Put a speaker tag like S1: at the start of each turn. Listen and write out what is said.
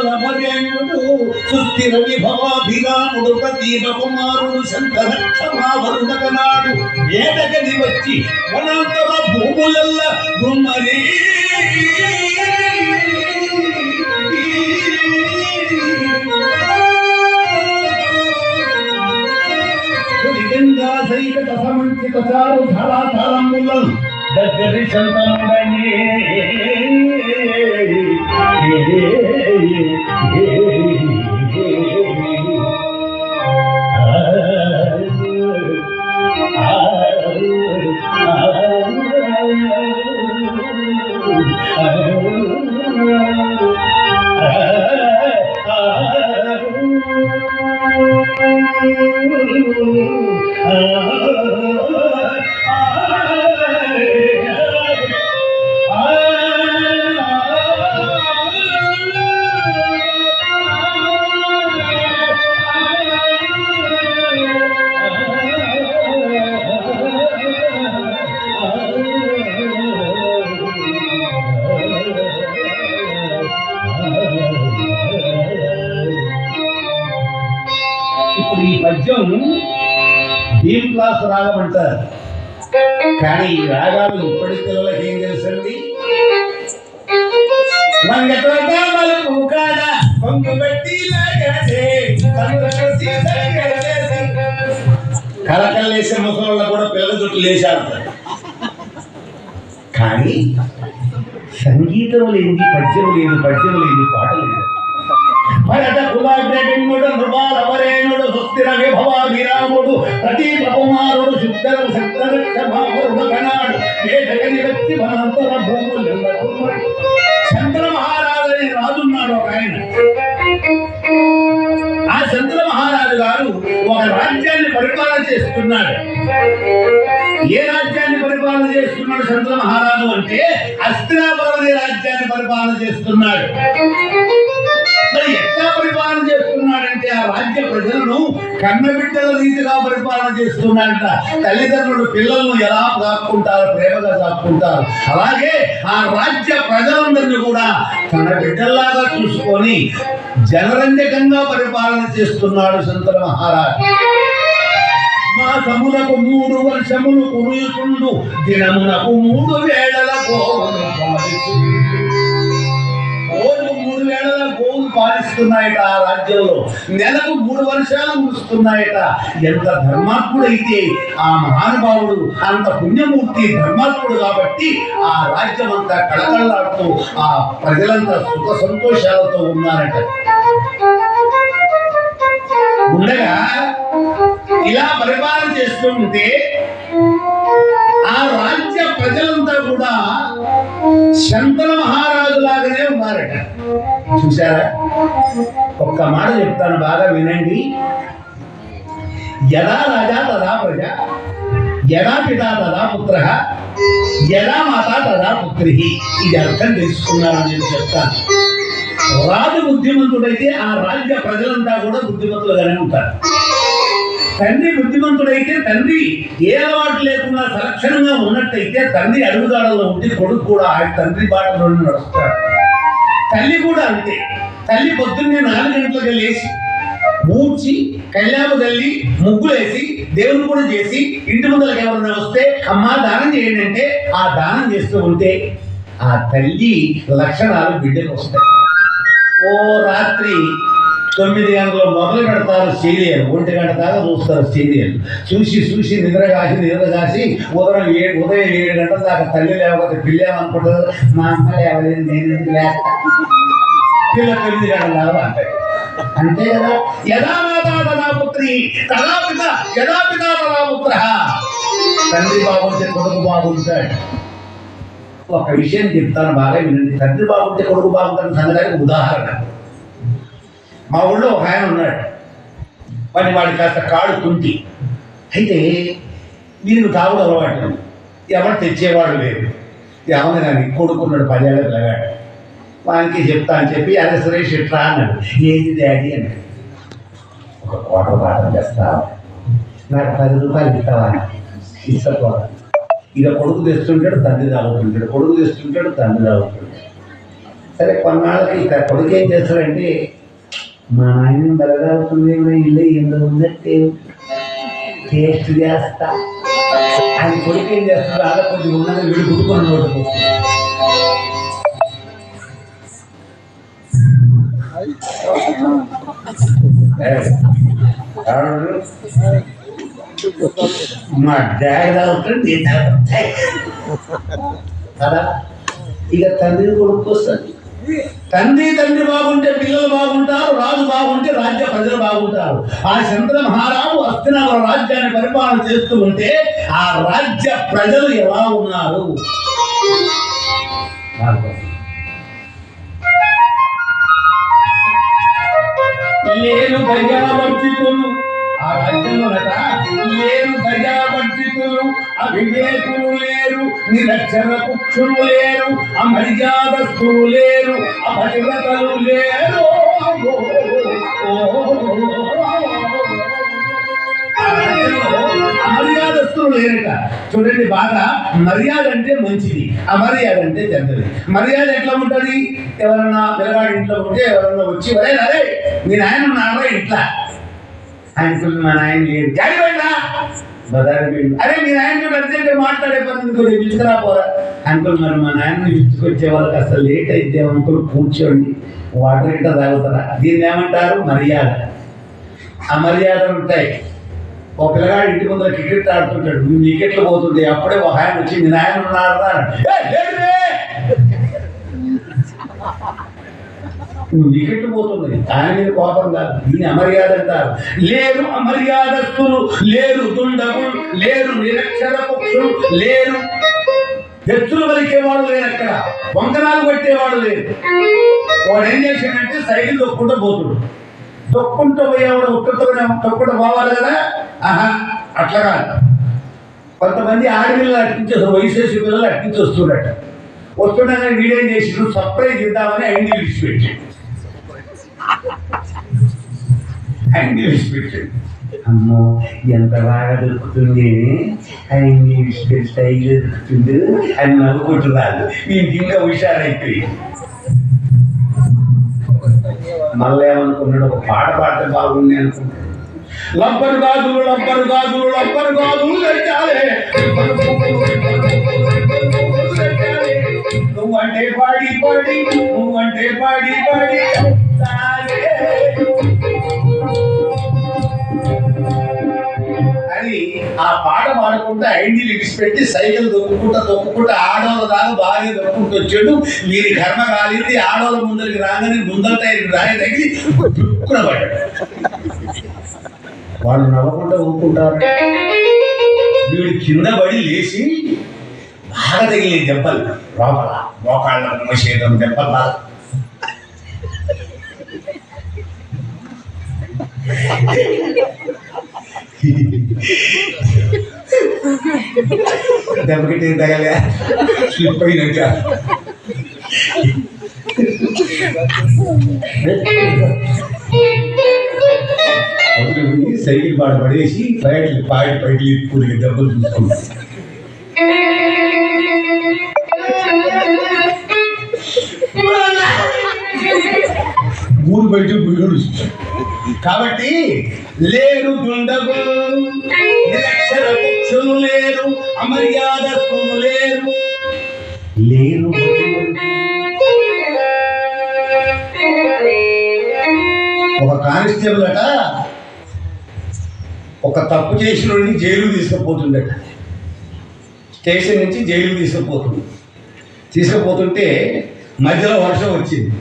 S1: కాలమరేణుడు సుస్థిర విభవాభిరాముడు ప్రతీప కుమారుడు శంకరక్షమావరుడకనాడు వేటగని వచ్చి వనాంతర భూములల్ల గుమ్మరి విధంగా సైకత చారు ధరాధరములను దగ్గరి శంతముడనే ఇప్పుడు మిడిల్ క్లాస్ రాగం అంటారు కానీ ఈ రాగాలు ఇప్పటి పిల్లలకి ఏం తెలుసండి? వంగతోట మలుపు కాడ కొంగు పెట్టి కలకలు వేసే ముసలి కూడా పిల్లల చుట్టూ లేచారు. కానీ సంగీతం లేని పద్యం లేదు పద్యం లేదు పాట లేదు. విరాముడు ప్రతి కుమారుడు శుద్ధర శక్తరక్షమాపురుడు ఏ జగని వ్యక్తి మనంతర భూములు చంద్ర మహారాజు అనే రాజున్నాడు ఒక ఆయన. ఆ చంద్ర మహారాజు గారు ఒక రాజ్యాన్ని పరిపాలన చేస్తున్నాడు. ఏ రాజ్యాన్ని పరిపాలన చేస్తున్నాడు చంద్ర మహారాజు అంటే అస్తినాపురం అనే రాజ్యాన్ని పరిపాలన చేస్తున్నాడు. చేస్తున్నాడంటే ఆ రాజ్య ప్రజలను కన్నబిడ్డల రీతిగా పరిపాలన చేస్తున్నాడంట. తల్లిదండ్రులు పిల్లలను ఎలా కాపుకుంటారు ప్రేమగా కాపుకుంటారు అలాగే ఆ రాజ్య ప్రజలందరినీ కూడా తన బిడ్డల్లాగా చూసుకొని జనరంజకంగా పరిపాలన చేస్తున్నాడు సంతల మహారాజు. మాసములకు మూడు వర్షములు కురుయుతుండు. దినమునకు మూడు వేళల గోవులు పాలిస్తుండు. మూడు వేళల గోవులు పాలిస్తున్నాయట ఆ రాజ్యంలో నెలకు మూడు వర్షాలు కురుస్తున్నాయట ఎంత ధర్మాత్ముడైతే ఆ మహానుభావుడు అంత పుణ్యమూర్తి ధర్మాత్ముడు కాబట్టి ఆ రాజ్యం అంతా కళకళలాడుతూ ఆ ప్రజలంతా సుఖ సంతోషాలతో ఉన్నారట ఉండగా ఇలా పరిపాలన చేస్తుంటే ఆ రాజ్య ప్రజలంతా కూడా శంతల మహారాజు లాగానే ఉన్నారట. చూసారా ఒక్క మాట చెప్తాను బాగా వినండి. యదా రాజా తదా ప్రజ యదా పితా తదా పుత్ర యదా మాత తదా పుత్రి. ఇది అర్థం తెలుసుకున్నాను నేను చెప్తాను. రాజు బుద్ధిమంతుడైతే ఆ రాజ్య ప్రజలంతా కూడా బుద్ధిమంతులుగానే ఉంటారు. తండ్రి బుద్ధిమంతుడైతే తండ్రి ఏ అలవాటు లేకుండా సలక్షణంగా ఉన్నట్టయితే తండ్రి అడుగుదాడలో ఉంటే కొడుకు కూడా ఆ తండ్రి బాటలో నడుస్తాడు. తల్లి కూడా అంతే. తల్లి పొద్దున్నే నాలుగు గంటలకు లేచి మూడ్చి కళ్యాణ తల్లి ముగ్గులేసి దేవుని కూడా చేసి ఇంటి ముందరకు ఎవరైనా వస్తే అమ్మా దానం చేయండి అంటే ఆ దానం చేస్తూ ఉంటే ఆ తల్లి లక్షణాలు బిడ్డకు వస్తాయి. ఓ రాత్రి తొమ్మిది గంటలు మొదలు పెడతారు సీరియల్. ఒంటి గంట దాకా చూస్తారు సీరియల్. చూసి చూసి నిద్ర కాసి నిద్ర కాసి ఉదయం ఏడు ఉదయం ఏడు గంటల దాకా తల్లి లేకపోతే పిల్లేమనుకుంటారు మా అమ్మ లేవలేదు నేను పిల్ల తొమ్మిది గంటల దాకా అంటాయి అంతే కదా యదా మాతా తదా పుత్రి తదా పిత యదా పిత తదా పుత్ర. తండ్రి బాగుంటే కొడుకు బాగుంటాడు ఒక విషయం చెప్తాను బాగా వినండి. తండ్రి బాగుంటే కొడుకు బాగుంటాడు సంగతి ఉదాహరణ. మా ఊళ్ళో ఒక ఆయన ఉన్నాడు. వాడిని వాడి కాస్త కాడు కుంటి అయితే వీరికి తాగుడు అలవాటు ఎవరు తెచ్చేవాడు లేరు ఎవరిని కానీ కొడుకున్నాడు పదేళ్ళ పిల్లగాడు వానికి చెప్తా అని చెప్పి అరే సురేష్ ఇట్లా అన్నాడు. ఏది డాడీ అని ఒక కోట పాఠం చేస్తా. నాకు పది రూపాయలు ఇస్తావా? ఇస్తా ఇక కొడుకు తెస్తుంటాడు తండ్రి తాగుతుంటాడు. కొడుకు తెస్తుంటాడు తండ్రి తాగుతుంటాడు. సరే కొన్నాళ్ళకి ఇక కొడుకు ఏం చేస్తాడంటే మా నాయన బలగావుతుంది ఇల్లు ఎందుకు ఉందంటే టేస్ట్ చేస్తా ఆయన కొడుకు ఏం చేస్తాడు అలా కొద్దిగా ఉన్నది వీడు కుట్టుకొని నోటు మా డాడీ తాగుతాడు నేను తాగుతాయి కదా ఇక తండ్రి కొడుకు వస్తుంది తండ్రి తండ్రి బాగుంటే పిల్లలు బాగుంటారు రాజు బాగుంటే రాజ్య ప్రజలు బాగుంటారు. ఆ చంద్ర మహారాజు హస్తినాపుర రాజ్యాన్ని పరిపాలన చేస్తూ ఉంటే ఆ రాజ్య ప్రజలు ఎలా ఉన్నారు? లేను ఆ రాజ్యంలోనట లేరు దయావర్జితులు అవివేకులు లేరు నిరక్షర పుక్షులు లేరు అమర్యాదస్తులు లేరు అపరివతలు లేరు. ఆ అమర్యాదస్తులు లేరట. చూడండి బాగా మర్యాద అంటే మంచిది అమర్యాద అంటే చెడ్డది. మర్యాద ఎట్లా ఉంటుంది? ఎవరన్నా పిల్లగాడి ఇంట్లో ఉంటే ఎవరన్నా వచ్చి వరే అరే మీ నాయన ఉన్నారా ఇంట్లో. ఆయనకు మా నాయన లేడు. డాడీ వెళ్ళా అరే మీ నాయన చూడు అర్జెంట్ మాట్లాడే పని కొద్దిగా పిలుచుకురా పోరా. అంకుల్ మరి మా నాయన పిలుచుకొచ్చే వాళ్ళకి అసలు లేట్ అయితే అంకుల్ కూర్చోండి. వాటర్ గిట్ట తాగుతారా? దీన్ని ఏమంటారు? మర్యాద. అమర్యాదలు ఉంటాయి. ఒక పిల్లగాడు ఇంటి ముందర క్రికెట్ ఆడుతుంటాడు. నువ్వు వికెట్లు పోతుంటే అప్పుడే ఒక ఆయన వచ్చి మీ నాయన ఉన్నారా? నువ్వు వికెట్లు పోతుంది ఆయన మీద కోపం కాదు. దీన్ని అమర్యాద అంటారు. లేరు అమర్యాదస్తులు లేరు దుండము లేరు నిరక్షర పక్షులు లేరు ఎత్తులు పలికేవాడు లేరు అక్కడ. వంకనాలు కొట్టేవాడు లేరు. వాడు ఏం చేశాడంటే సైకిల్ తొక్కుంటూ పోతుడు తొక్కుంటూ పోయేవాడు ఒక్కతో తొక్కుంటూ పోవాలి కదా? ఆహా అట్లా కాదు. కొంతమంది ఆడపిల్లలు అట్టించేస్తారు వయసేసి పిల్లలు అట్టించి వస్తుండట. వస్తుండగానే వీడేం చేసి సర్ప్రైజ్ ఇద్దామని ఐడి విడిచిపెట్టాడు విడిచిపెట్టాడు అమ్మో ఎంత బాగా దొరుకుతుంది ఐడి విడిచిపెట్టి స్టైల్ దొరుకుతుంది అని నవ్వుకుంటున్నారు వీనికి ఇంకా హుషారైపోయి మళ్ళీ ఏమనుకున్నాడు ఒక పాట పాడితే బాగుంది అనుకున్నాడు లబ్బరు గాజులు లబ్బరు గాజులు లబ్బరు గాజులు తెచ్చాలే నువ్వంటే పాడి పాడి నువ్వంటే పాడి పాడి ఆ పాట పాడుకుంటా ఐడీలు ఇడిచిపెట్టి సైకిల్ దొక్కుకుంటా దొక్కుకుంటా ఆడోళ్ళ దాకా బాగా దొక్కుంటూ వచ్చాడు. వీరి కర్మ కాలింది ఆడోళ్ళ ముందరికి రాగానే ముందర రాయి తగిలి దుక్కున పడ్డాడు. వాళ్ళు నవ్వకుండా ఊరుకుంటారు. వీడు కింద పడి లేచి బాగా తగిలి దెబ్బలు. లోపల మోకాళ్ళ మోసేయడం దెబ్బలు బాగా. దెబ్బకి తగలే స్లిప్ అయినాక అప్పుడు వీడు సైకిల్ పాట పడేసి బయట పాడి పైకి పూరికి దెబ్బలు చూసుకుంటాం ఊరు బయట గురుడు కాబట్టి లేరు దుండగులు నిరక్షర పక్షులు లేరు అమర్యాదత్వము లేరు. లేరు ఒక కానిస్టేబుల్ అట ఒక తప్పు చేసిన జైలు తీసుకుపోతుండట. స్టేషన్ నుంచి జైలు తీసుకుపోతుంది. తీసుకుపోతుంటే మధ్యలో వర్షం వచ్చింది.